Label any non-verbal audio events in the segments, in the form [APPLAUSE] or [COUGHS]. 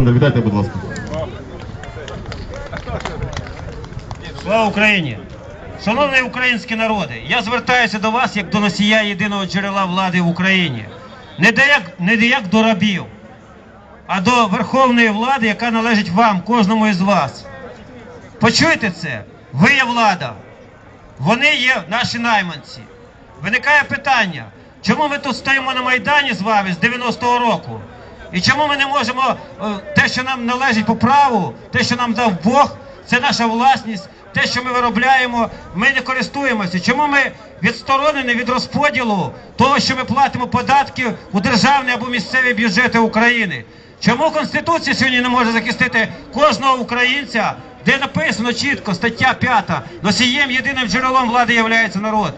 Вітайте, будь ласка. Слава Україні! Шановний український народи, я звертаюся до вас як до носія єдиного джерела влади в Україні. Не до як, не до як до рабів, а до верховної влади, яка належить вам, кожному із вас. Почуйте це, ви є влада, вони є наші найманці. Виникає питання, чому ми тут стоїмо на Майдані з вами з 90-го року? І чому ми не можемо е, те, що нам належить по праву, те, що нам дав Бог, це наша власність, те, що ми виробляємо, ми не користуємося. Чому ми відсторонені від розподілу того, що ми платимо податки у державні або місцеві бюджети України? Чому Конституція сьогодні не може захистити кожного українця, де написано чітко, стаття 5, носієм єдиним джерелом влади є народ?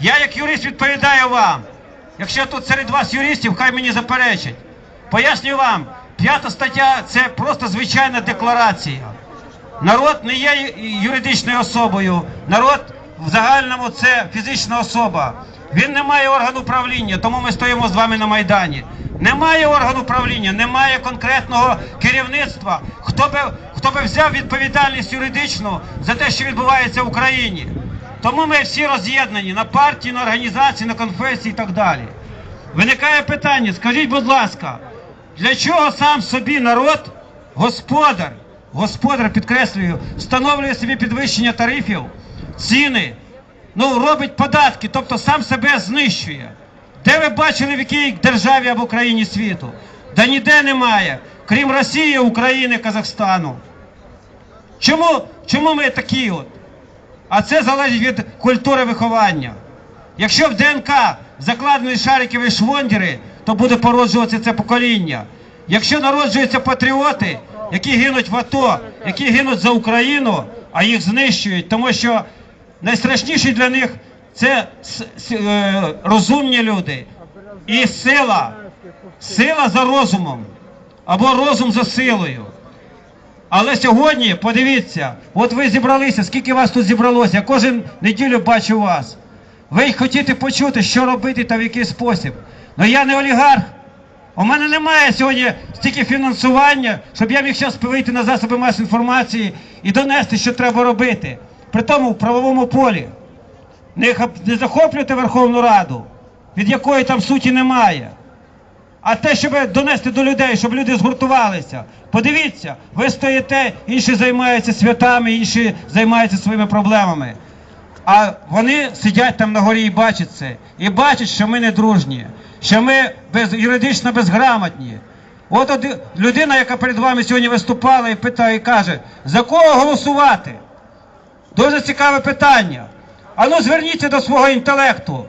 Я як юрист відповідаю вам. Якщо тут серед вас юристів, хай мені заперечать. Пояснюю вам, п'ята стаття це просто звичайна декларація. Народ не є юридичною особою. Народ в загальному це фізична особа. Він не має органу правління, тому ми стоїмо з вами на Майдані. Немає органу правління, немає конкретного керівництва. Хто би, хто би взяв відповідальність юридичну за те, що відбувається в Україні. Тому ми всі роз'єднані на партії, на організації, на конфесії і так далі. Виникає питання, скажіть, будь ласка, для чого сам собі народ, господар, господар, підкреслюю, встановлює собі підвищення тарифів, ціни, ну робить податки, тобто сам себе знищує. Де ви бачили в якій державі або країні світу? Да ніде немає, крім Росії, України, Казахстану. Чому, чому ми такі от? А це залежить від культури виховання. Якщо в ДНК закладені шарикові швондери, то буде породжуватися це покоління. Якщо народжуються патріоти, які гинуть в АТО, які гинуть за Україну, а їх знищують, тому що найстрашніше для них це е, розумні люди і сила. Сила за розумом або розум за силою. Але сьогодні, подивіться, от ви зібралися, скільки вас тут зібралося, я кожен неділю бачу вас. Ви хочете почути, що робити та в який спосіб. Ну я не олігарх. У мене немає сьогодні стільки фінансування, щоб я міг зараз вийти на засоби масової інформації і донести, що треба робити. При тому в правовому полі. Не, не захоплюйте Верховну Раду, від якої там суті немає. А те, щоб донести до людей, щоб люди згуртувалися. Подивіться, ви стоїте, інші займаються святами, інші займаються своїми проблемами. А вони сидять там на горі і бачать це. І бачать, що ми не дружні, що ми без, юридично безграмотні. От оди- людина, яка перед вами сьогодні виступала і питає, і каже, за кого голосувати? Дуже цікаве питання. А ну зверніться до свого інтелекту.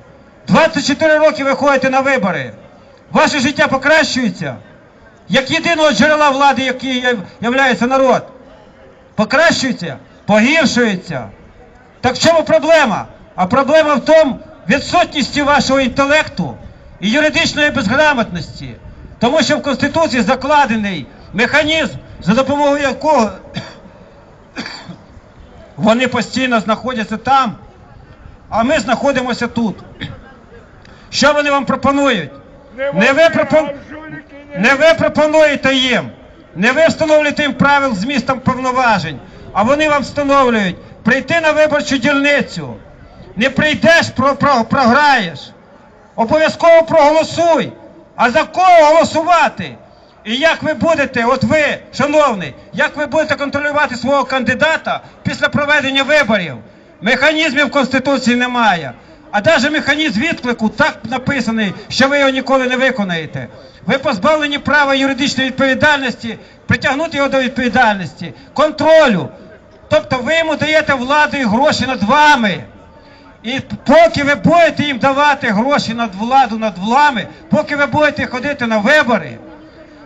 24 роки ви ходите на вибори. Ваше життя покращується. Як єдиного джерела влади, який являється народ. Покращується, погіршується. Так в чому проблема? А проблема в тому відсутності вашого інтелекту і юридичної безграмотності. Тому що в Конституції закладений механізм, за допомогою якого [COUGHS] вони постійно знаходяться там, а ми знаходимося тут. Що вони вам пропонують? Не ви, пропон... не ви пропонуєте їм, не ви встановлюєте їм правил з містом повноважень, а вони вам встановлюють прийти на виборчу дільницю. Не прийдеш, про, про, програєш. Обов'язково проголосуй. А за кого голосувати? І як ви будете, от ви, шановний, як ви будете контролювати свого кандидата після проведення виборів? Механізмів в Конституції немає. А навіть механізм відклику так написаний, що ви його ніколи не виконаєте. Ви позбавлені права юридичної відповідальності, притягнути його до відповідальності, контролю. Тобто ви йому даєте владу і гроші над вами. І поки ви будете їм давати гроші над владу над вами, поки ви будете ходити на вибори,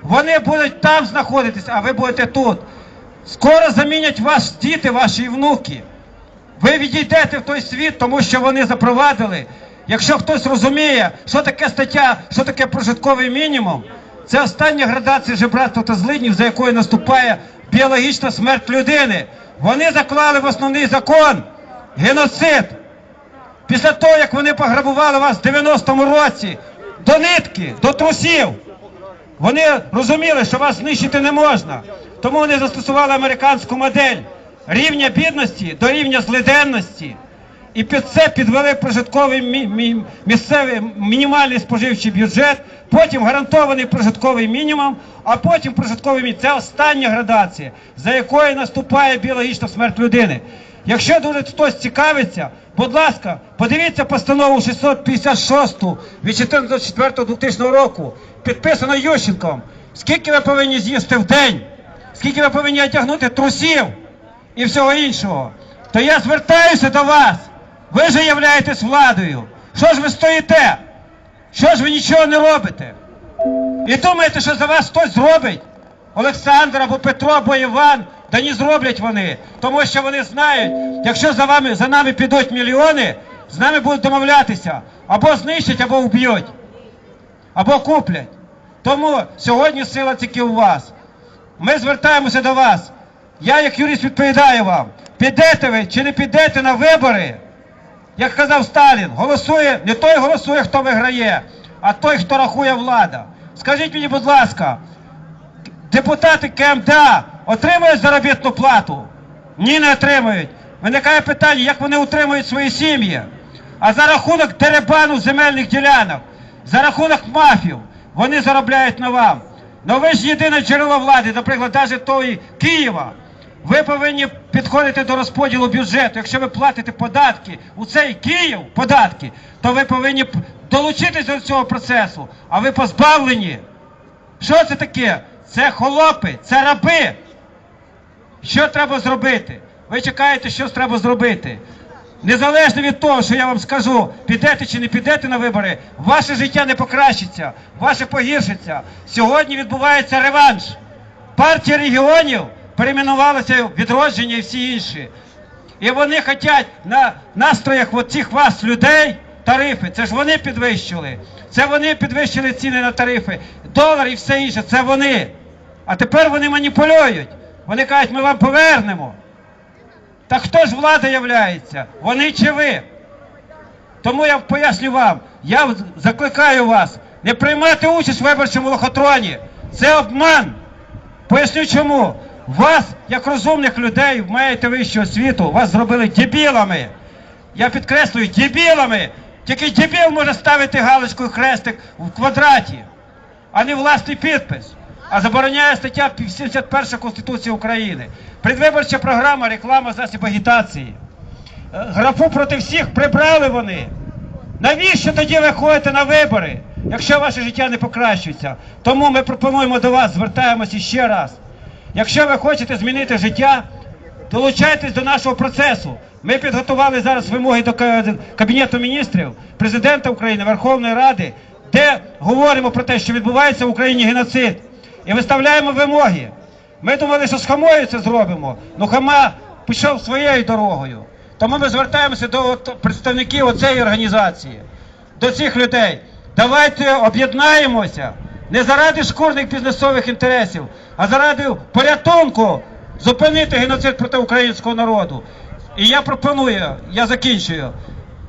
вони будуть там знаходитись, а ви будете тут. Скоро замінять вас діти, ваші внуки. Ви відійдете в той світ, тому що вони запровадили. Якщо хтось розуміє, що таке стаття, що таке прожитковий мінімум, це остання градація жебратства та злиднів, за якою наступає біологічна смерть людини. Вони заклали в основний закон геноцид. Після того, як вони пограбували вас в 90-му році до нитки, до трусів, Вони розуміли, що вас знищити не можна. Тому вони застосували американську модель рівня бідності до рівня злиденності. І під це підвели прожитковий мі- мі- місцевий мінімальний споживчий бюджет, потім гарантований прожитковий мінімум, а потім прожитковий мінімум. Це остання градація, за якою наступає біологічна смерть людини. Якщо дуже хтось цікавиться, будь ласка, подивіться постанову 656 від 14.04.2000 року, підписано Ющенком. Скільки ви повинні з'їсти в день? Скільки ви повинні одягнути трусів і всього іншого? То я звертаюся до вас. Ви же являєтесь владою. Що ж ви стоїте? Що ж ви нічого не робите? І думаєте, що за вас хтось зробить? Олександр або Петро, або Іван, та не зроблять вони. Тому що вони знають, якщо за вами за нами підуть мільйони, з нами будуть домовлятися. Або знищать, або вб'ють, або куплять. Тому сьогодні сила тільки у вас. Ми звертаємося до вас. Я, як юрист, відповідаю вам: підете ви чи не підете на вибори, як казав Сталін, голосує не той голосує, хто виграє, а той, хто рахує влада. Скажіть мені, будь ласка, депутати КМДА отримують заробітну плату? Ні, не отримують. Виникає питання, як вони утримують свої сім'ї. А за рахунок деребану земельних ділянок, за рахунок мафів, вони заробляють на вам. Ну ви ж єдине джерело влади, наприклад, навіть тої Києва. Ви повинні підходити до розподілу бюджету. Якщо ви платите податки у цей Київ, податки, то ви повинні долучитись до цього процесу. А ви позбавлені. Що це таке? Це холопи, це раби. Що треба зробити? Ви чекаєте, що треба зробити. Незалежно від того, що я вам скажу, підете чи не підете на вибори, ваше життя не покращиться, ваше погіршиться. Сьогодні відбувається реванш. Партія регіонів перейменувалася відродження і всі інші. І вони хочуть на настроях цих вас людей тарифи. Це ж вони підвищили. Це вони підвищили ціни на тарифи. Долар і все інше, це вони. А тепер вони маніпулюють. Вони кажуть, ми вам повернемо. Та хто ж влада являється? Вони чи ви? Тому я поясню вам, я закликаю вас не приймати участь в виборчому лохотроні. Це обман. Поясню чому. Вас, як розумних людей, маєте вищу освіту, вас зробили дебілами. Я підкреслюю, дебілами. Тільки дебіл може ставити галочку і хрестик в квадраті, а не власний підпис. А забороняє стаття 71 Конституції України. Предвиборча програма, реклама, засіб агітації. Е, Графу проти всіх прибрали вони. Навіщо тоді ви ходите на вибори, якщо ваше життя не покращується? Тому ми пропонуємо до вас, звертаємося ще раз. Якщо ви хочете змінити життя, долучайтесь до нашого процесу. Ми підготували зараз вимоги до Кабінету міністрів, президента України, Верховної Ради, де говоримо про те, що відбувається в Україні геноцид, і виставляємо вимоги. Ми думали, що з Хамою це зробимо. Ну Хама пішов своєю дорогою. Тому ми звертаємося до представників оцеї організації, до цих людей. Давайте об'єднаємося не заради шкурних бізнесових інтересів, а заради порятунку зупинити геноцид проти українського народу. І я пропоную, я закінчую.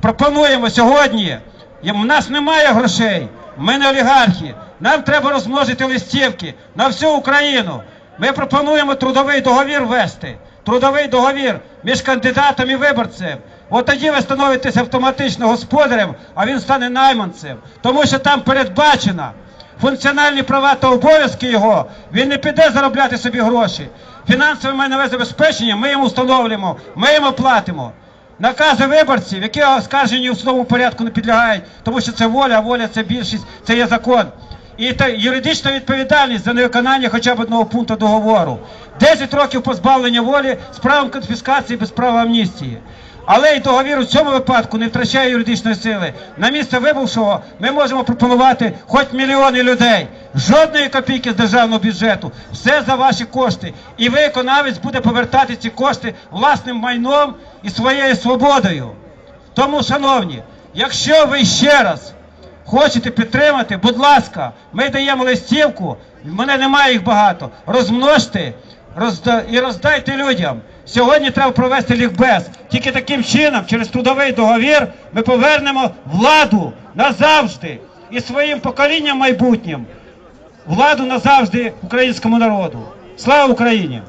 Пропонуємо сьогодні. У нас немає грошей, ми не олігархи. Нам треба розмножити листівки на всю Україну. Ми пропонуємо трудовий договір ввести. Трудовий договір між кандидатом і виборцем. От тоді ви становитесь автоматично господарем, а він стане найманцем. Тому що там передбачено функціональні права та обов'язки його. Він не піде заробляти собі гроші. Фінансове майнове забезпечення ми йому встановлюємо, ми йому платимо. Накази виборців, які оскаржені у судовому порядку не підлягають, тому що це воля, а воля це більшість, це є закон. І та юридична відповідальність за невиконання хоча б одного пункту договору. 10 років позбавлення волі з правом конфіскації без права амністії. Але й договір у цьому випадку не втрачає юридичної сили. На місце вибувшого ми можемо пропонувати хоч мільйони людей. Жодної копійки з державного бюджету. Все за ваші кошти. І виконавець буде повертати ці кошти власним майном і своєю свободою. Тому, шановні, якщо ви ще раз хочете підтримати, будь ласка, ми даємо листівку, в мене немає їх багато. Розмножте розда... і роздайте людям. Сьогодні треба провести лікбез. Тільки таким чином, через трудовий договір, ми повернемо владу назавжди і своїм поколінням майбутнім владу назавжди українському народу. Слава Україні!